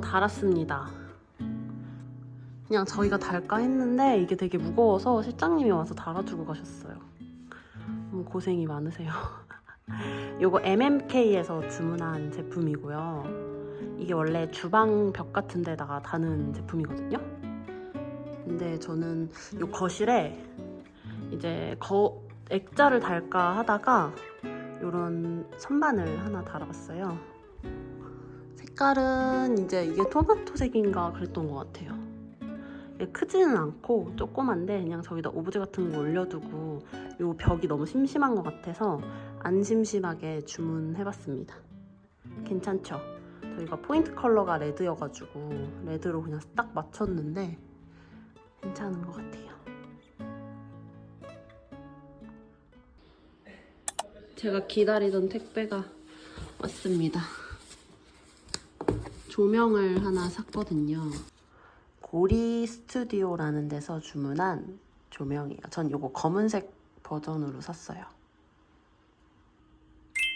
저 이거 달았습니다. 그냥 저희가 달까 했는데 이게 되게 무거워서 실장님이 와서 달아주고 가셨어요. 고생이 많으세요. 요거 MMK에서 주문한 제품이고요. 이게 원래 주방 벽 같은 데다가 다는 제품이거든요. 근데 저는 요 거실에 이제 거 액자를 달까 하다가 요런 선반을 하나 달아봤어요. 색깔은 이제 이게 토마토색인가 그랬던 것 같아요. 크지는 않고 조그만데 그냥 저기다 오브제 같은 거 올려두고 요 벽이 너무 심심한 것 같아서 안 심심하게 주문해봤습니다. 괜찮죠? 저희가 포인트 컬러가 레드여가지고 레드로 그냥 딱 맞췄는데 괜찮은 것 같아요. 제가 기다리던 택배가 왔습니다. 조명을 하나 샀거든요. 고리 스튜디오라는 데서 주문한 조명이에요. 전 이거 검은색 버전으로 샀어요.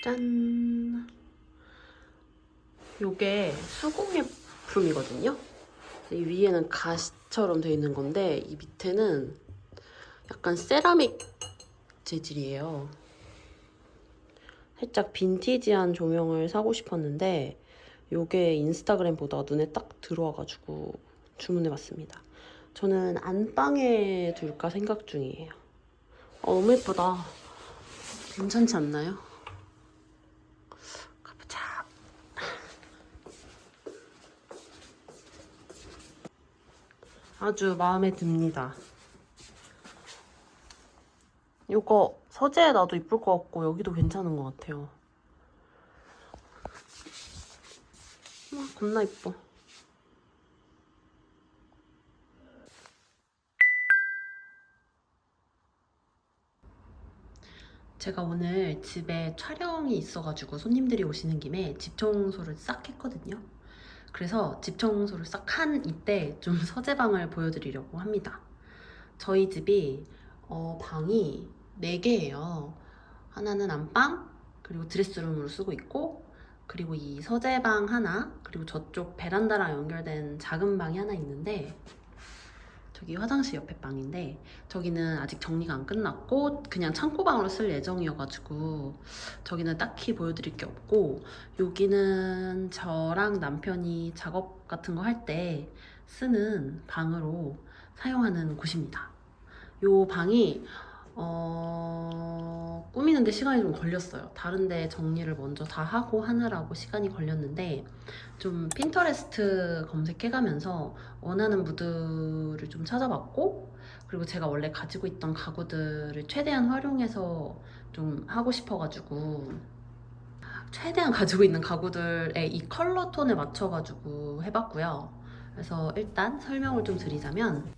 짠! 요게 수공예품이거든요. 이 위에는 가시처럼 되어 있는 건데 이 밑에는 약간 세라믹 재질이에요. 살짝 빈티지한 조명을 사고 싶었는데 요게 인스타그램보다 눈에 딱 들어와가지고 주문해봤습니다. 저는 안방에 둘까 생각 중이에요. 어, 너무 예쁘다. 괜찮지 않나요? 가보자. 아주 마음에 듭니다. 이거 서재에 놔도 이쁠 것 같고 여기도 괜찮은 것 같아요. 와, 겁나 이뻐. 제가 오늘 집에 촬영이 있어가지고 손님들이 오시는 김에 집 청소를 싹 했거든요. 그래서 집 청소를 싹 한 이때 좀 서재방을 보여드리려고 합니다. 저희 집이 어, 방이 4개예요. 하나는 안방, 그리고 드레스룸으로 쓰고 있고, 그리고 이 서재방 하나, 그리고 저쪽 베란다랑 연결된 작은 방이 하나 있는데, 저기 화장실 옆에 방인데, 저기는 아직 정리가 안 끝났고, 그냥 창고방으로 쓸 예정이어가지고, 저기는 딱히 보여드릴 게 없고, 여기는 저랑 남편이 작업 같은 거 할 때 쓰는 방으로 사용하는 곳입니다. 요 방이 어... 꾸미는데 시간이 좀 걸렸어요. 다른데 정리를 먼저 다 하고 하느라고 시간이 걸렸는데 좀 핀터레스트 검색해가면서 원하는 무드를 좀 찾아봤고 그리고 제가 원래 가지고 있던 가구들을 최대한 활용해서 좀 하고 싶어가지고 최대한 가지고 있는 가구들의 이 컬러 톤에 맞춰가지고 해봤고요. 그래서 일단 설명을 좀 드리자면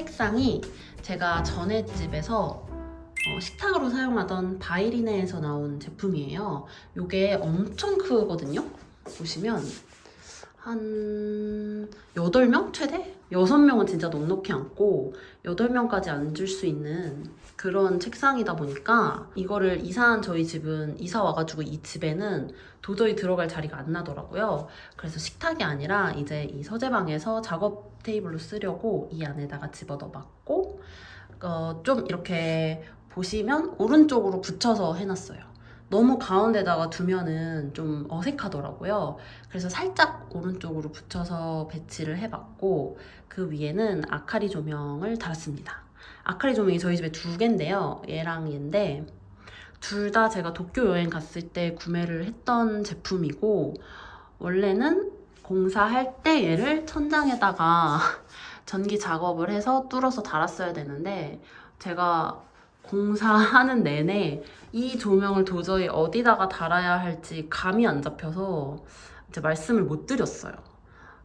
책상이 제가 전에 집에서 어, 식탁으로 사용하던 바이리네에서 나온 제품이에요. 요게 엄청 크거든요. 보시면 한 8명 최대? 6명은 진짜 넉넉히 앉고 8명까지 앉을 수 있는 그런 책상이다 보니까 이거를 이사한 저희 집은 이사 와가지고 이 집에는 도저히 들어갈 자리가 안 나더라고요. 그래서 식탁이 아니라 이제 이 서재방에서 작업 테이블로 쓰려고 이 안에다가 집어넣어봤고 어, 좀 이렇게 보시면 오른쪽으로 붙여서 해놨어요. 너무 가운데다가 두면은 좀 어색하더라고요. 그래서 살짝 오른쪽으로 붙여서 배치를 해봤고 그 위에는 아카리 조명을 달았습니다. 아카리 조명이 저희 집에 두 개인데요. 얘랑 얘인데 둘 다 제가 도쿄 여행 갔을 때 구매를 했던 제품이고 원래는 공사할 때 얘를 천장에다가 전기 작업을 해서 뚫어서 달았어야 되는데 제가 공사하는 내내 이 조명을 도저히 어디다가 달아야 할지 감이 안 잡혀서 이제 말씀을 못 드렸어요.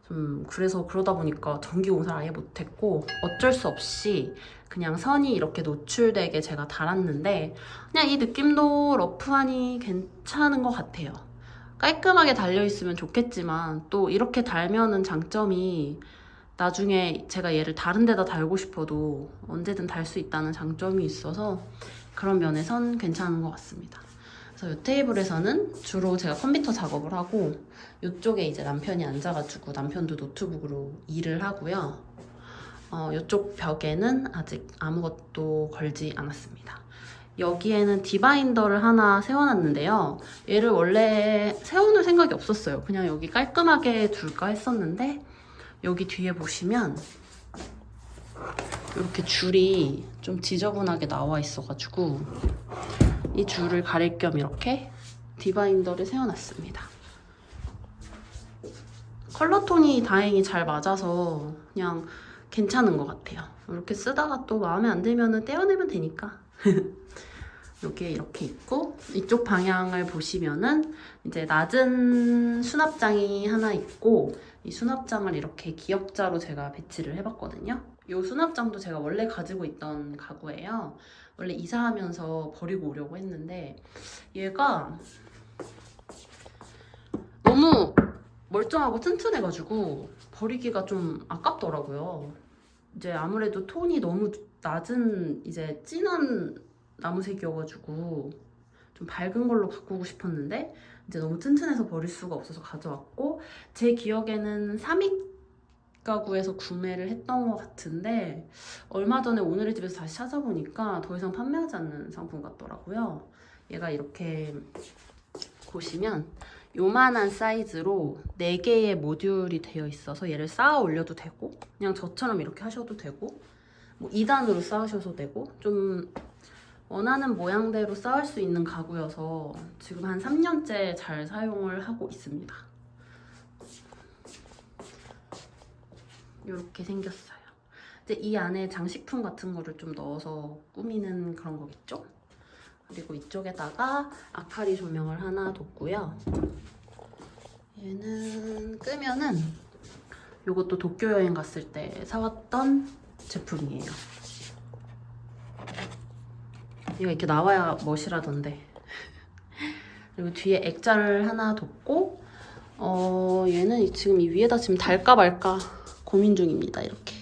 좀 그래서 그러다 보니까 전기 공사를 아예 못했고 어쩔 수 없이 그냥 선이 이렇게 노출되게 제가 달았는데 그냥 이 느낌도 러프하니 괜찮은 것 같아요. 깔끔하게 달려 있으면 좋겠지만 또 이렇게 달면은 장점이 나중에 제가 얘를 다른 데다 달고 싶어도 언제든 달 수 있다는 장점이 있어서 그런 면에선 괜찮은 것 같습니다. 그래서 이 테이블에서는 주로 제가 컴퓨터 작업을 하고 이쪽에 이제 남편이 앉아가지고 남편도 노트북으로 일을 하고요. 어, 이쪽 벽에는 아직 아무것도 걸지 않았습니다. 여기에는 디바인더를 하나 세워놨는데요. 얘를 원래 세워놓을 생각이 없었어요. 그냥 여기 깔끔하게 둘까 했었는데 여기 뒤에 보시면 이렇게 줄이 좀 지저분하게 나와 있어가지고 이 줄을 가릴 겸 이렇게 디바인더를 세워놨습니다. 컬러 톤이 다행히 잘 맞아서 그냥 괜찮은 것 같아요. 이렇게 쓰다가 또 마음에 안 들면 떼어내면 되니까. 여기에 이렇게 있고 이쪽 방향을 보시면은 이제 낮은 수납장이 하나 있고 이 수납장을 이렇게 기역자로 제가 배치를 해봤거든요. 이 수납장도 제가 원래 가지고 있던 가구예요. 원래 이사하면서 버리고 오려고 했는데 얘가 너무 멀쩡하고 튼튼해가지고 버리기가 좀 아깝더라고요. 이제 아무래도 톤이 너무 낮은 이제 진한 나무색이어가지고 좀 밝은 걸로 바꾸고 싶었는데 이제 너무 튼튼해서 버릴 수가 없어서 가져왔고 제 기억에는 삼익 가구에서 구매를 했던 것 같은데 얼마 전에 오늘의 집에서 다시 찾아보니까 더 이상 판매하지 않는 상품 같더라고요. 얘가 이렇게 보시면 요만한 사이즈로 4개의 모듈이 되어 있어서 얘를 쌓아 올려도 되고 그냥 저처럼 이렇게 하셔도 되고 뭐 2단으로 쌓으셔도 되고 좀 원하는 모양대로 쌓을 수 있는 가구여서 지금 한 3년째 잘 사용을 하고 있습니다. 이렇게 생겼어요. 이제 이 안에 장식품 같은 거를 좀 넣어서 꾸미는 그런 거겠죠? 그리고 이쪽에다가 아카리 조명을 하나 뒀고요. 얘는 끄면은 이것도 도쿄 여행 갔을 때 사왔던 제품이에요. 얘가 이렇게 나와야 멋이라던데. 그리고 뒤에 액자를 하나 뒀고, 어, 얘는 지금 이 위에다 지금 달까 말까 고민 중입니다. 이렇게.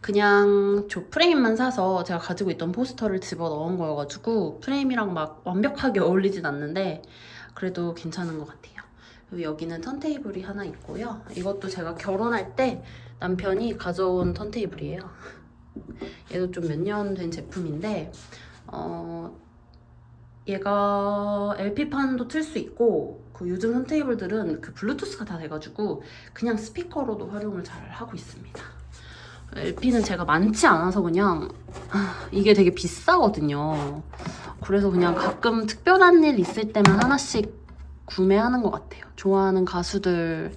그냥 저 프레임만 사서 제가 가지고 있던 포스터를 집어 넣은 거여가지고 프레임이랑 막 완벽하게 어울리진 않는데 그래도 괜찮은 것 같아요. 여기는 턴테이블이 하나 있고요. 이것도 제가 결혼할 때 남편이 가져온 턴테이블이에요. 얘도 좀 몇 년 된 제품인데 어, 얘가 LP판도 틀 수 있고 그 요즘 턴테이블들은 그 블루투스가 다 돼가지고 그냥 스피커로도 활용을 잘 하고 있습니다. LP는 제가 많지 않아서 그냥 아, 이게 되게 비싸거든요. 그래서 그냥 가끔 특별한 일 있을 때만 하나씩 구매하는 것 같아요. 좋아하는 가수들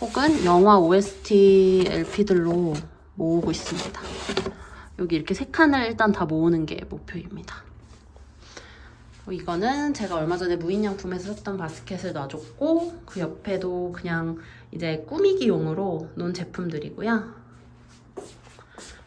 혹은 영화 OST LP들로 모으고 있습니다. 여기 이렇게 세 칸을 일단 다 모으는 게 목표입니다. 어, 이거는 제가 얼마 전에 무인양품에서 샀던 바스켓을 놔줬고 그 옆에도 그냥 이제 꾸미기용으로 놓은 제품들이고요.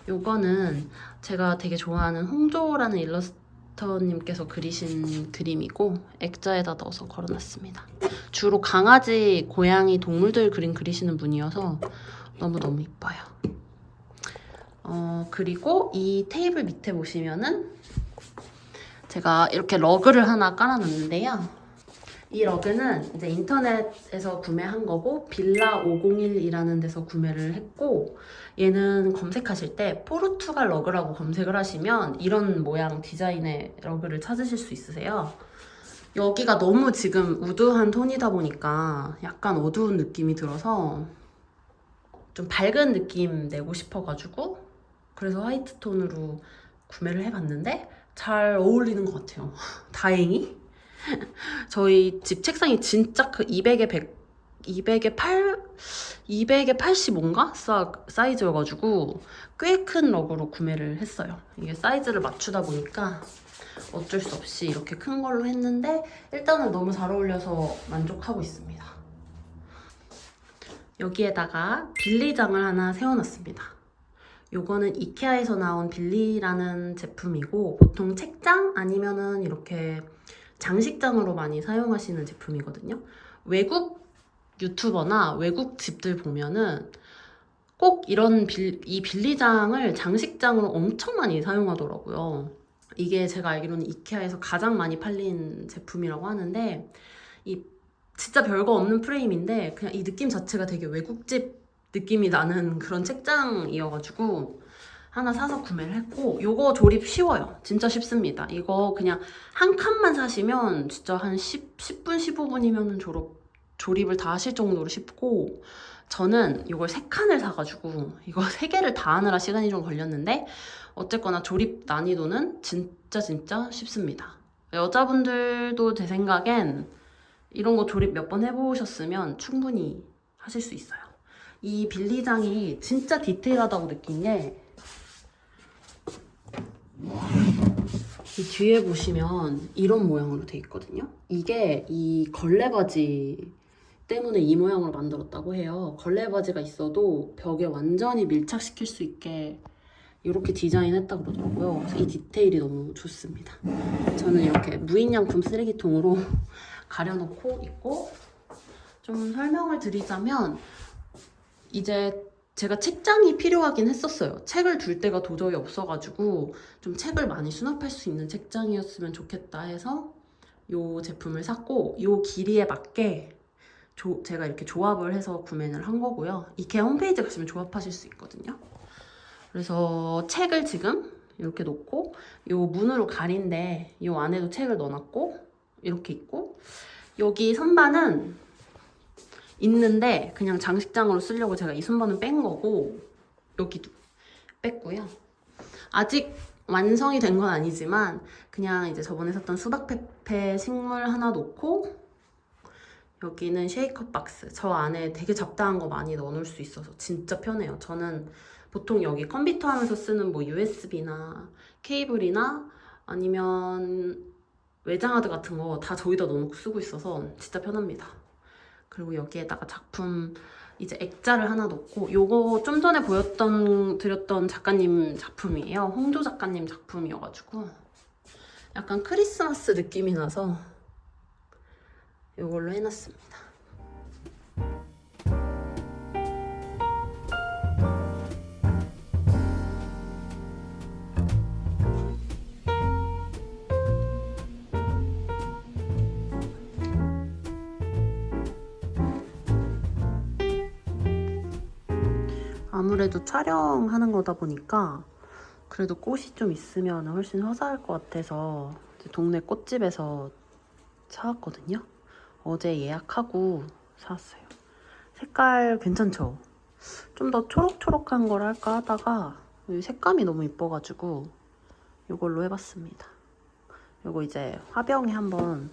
요거는 제가 되게 좋아하는 홍조라는 일러스터님께서 그리신 그림이고 액자에다 넣어서 걸어놨습니다. 주로 강아지, 고양이, 동물들 그림 그리시는 분이어서 너무너무 이뻐요. 어, 그리고 이 테이블 밑에 보시면은 제가 이렇게 러그를 하나 깔아놨는데요. 이 러그는 이제 인터넷에서 구매한 거고 빌라 501이라는 데서 구매를 했고 얘는 검색하실 때 포르투갈 러그라고 검색을 하시면 이런 모양 디자인의 러그를 찾으실 수 있으세요. 여기가 너무 지금 우드한 톤이다 보니까 약간 어두운 느낌이 들어서 좀 밝은 느낌 내고 싶어가지고 그래서 화이트 톤으로 구매를 해봤는데 잘 어울리는 것 같아요. 다행히. 저희 집 책상이 진짜 그 200에 100, 200에 8, 200에 85인가? 사, 사이즈여가지고 꽤큰 러그로 구매를 했어요. 이게 사이즈를 맞추다 보니까 어쩔 수 없이 이렇게 큰 걸로 했는데 일단은 너무 잘 어울려서 만족하고 있습니다. 여기에다가 빌리장을 하나 세워놨습니다. 요거는 이케아에서 나온 빌리라는 제품이고 보통 책장 아니면은 이렇게 장식장으로 많이 사용하시는 제품이거든요. 외국 유튜버나 외국 집들 보면은 꼭 이런 빌, 이 빌리장을 장식장으로 엄청 많이 사용하더라고요. 이게 제가 알기로는 이케아에서 가장 많이 팔린 제품이라고 하는데 이 진짜 별거 없는 프레임인데 그냥 이 느낌 자체가 되게 외국집 느낌이 나는 그런 책장이어가지고 하나 사서 구매를 했고 요거 조립 쉬워요. 진짜 쉽습니다. 이거 그냥 한 칸만 사시면 진짜 한 10, 10분, 15분이면 졸업, 조립을 다 하실 정도로 쉽고 저는 이걸 세 칸을 사가지고 이거 세 개를 다 하느라 시간이 좀 걸렸는데 어쨌거나 조립 난이도는 진짜 진짜 쉽습니다. 여자분들도 제 생각엔 이런 거 조립 몇 번 해보셨으면 충분히 하실 수 있어요. 이 빌리장이 진짜 디테일하다고 느낀 게 이 뒤에 보시면 이런 모양으로 돼 있거든요. 이게 이 걸레바지 때문에 이 모양으로 만들었다고 해요. 걸레바지가 있어도 벽에 완전히 밀착시킬 수 있게 이렇게 디자인했다 그러더라고요. 이 디테일이 너무 좋습니다. 저는 이렇게 무인양품 쓰레기통으로 가려놓고 있고 좀 설명을 드리자면 이제 제가 책장이 필요하긴 했었어요. 책을 둘 데가 도저히 없어가지고 좀 책을 많이 수납할 수 있는 책장이었으면 좋겠다 해서 이 제품을 샀고 이 길이에 맞게 조- 제가 이렇게 조합을 해서 구매를 한 거고요. 이케아 홈페이지 가시면 조합하실 수 있거든요. 그래서 책을 지금 이렇게 놓고 이 문으로 가린데 이 안에도 책을 넣어놨고 이렇게 있고 여기 선반은 있는데 그냥 장식장으로 쓰려고 제가 이 선반은 뺀 거고 여기도 뺐고요. 아직 완성이 된 건 아니지만 그냥 이제 저번에 샀던 수박 페페 식물 하나 놓고 여기는 쉐이커 박스. 저 안에 되게 잡다한 거 많이 넣어놓을 수 있어서 진짜 편해요. 저는 보통 여기 컴퓨터 하면서 쓰는 뭐 USB나 케이블이나 아니면 외장하드 같은 거 다 저기다 넣어놓고 쓰고 있어서 진짜 편합니다. 그리고 여기에다가 작품 이제 액자를 하나 넣고 요거 좀 전에 보였던 드렸던 작가님 작품이에요. 홍조 작가님 작품이어가지고 약간 크리스마스 느낌이 나서 이걸로 해놨습니다. 아무래도 촬영하는 거다 보니까 그래도 꽃이 좀 있으면 훨씬 화사할 것 같아서 동네 꽃집에서 사왔거든요. 어제 예약하고 사왔어요. 색깔 괜찮죠? 좀 더 초록초록한 걸 할까 하다가 이 색감이 너무 이뻐가지고 이걸로 해봤습니다. 이거 이제 화병에 한번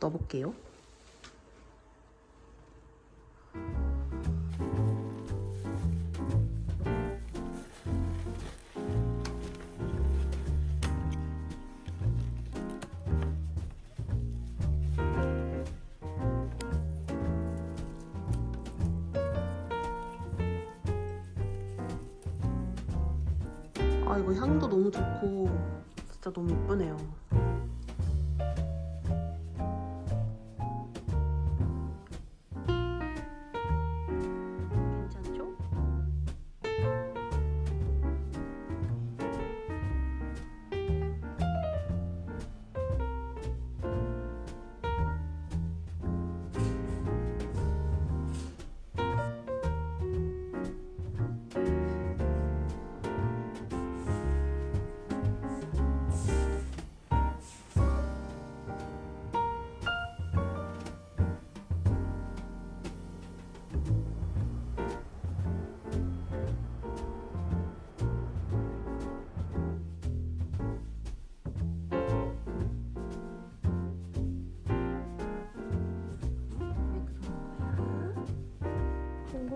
넣어볼게요. 아 이거 향도 너무 좋고 진짜 너무 이쁘네요.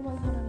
তোমার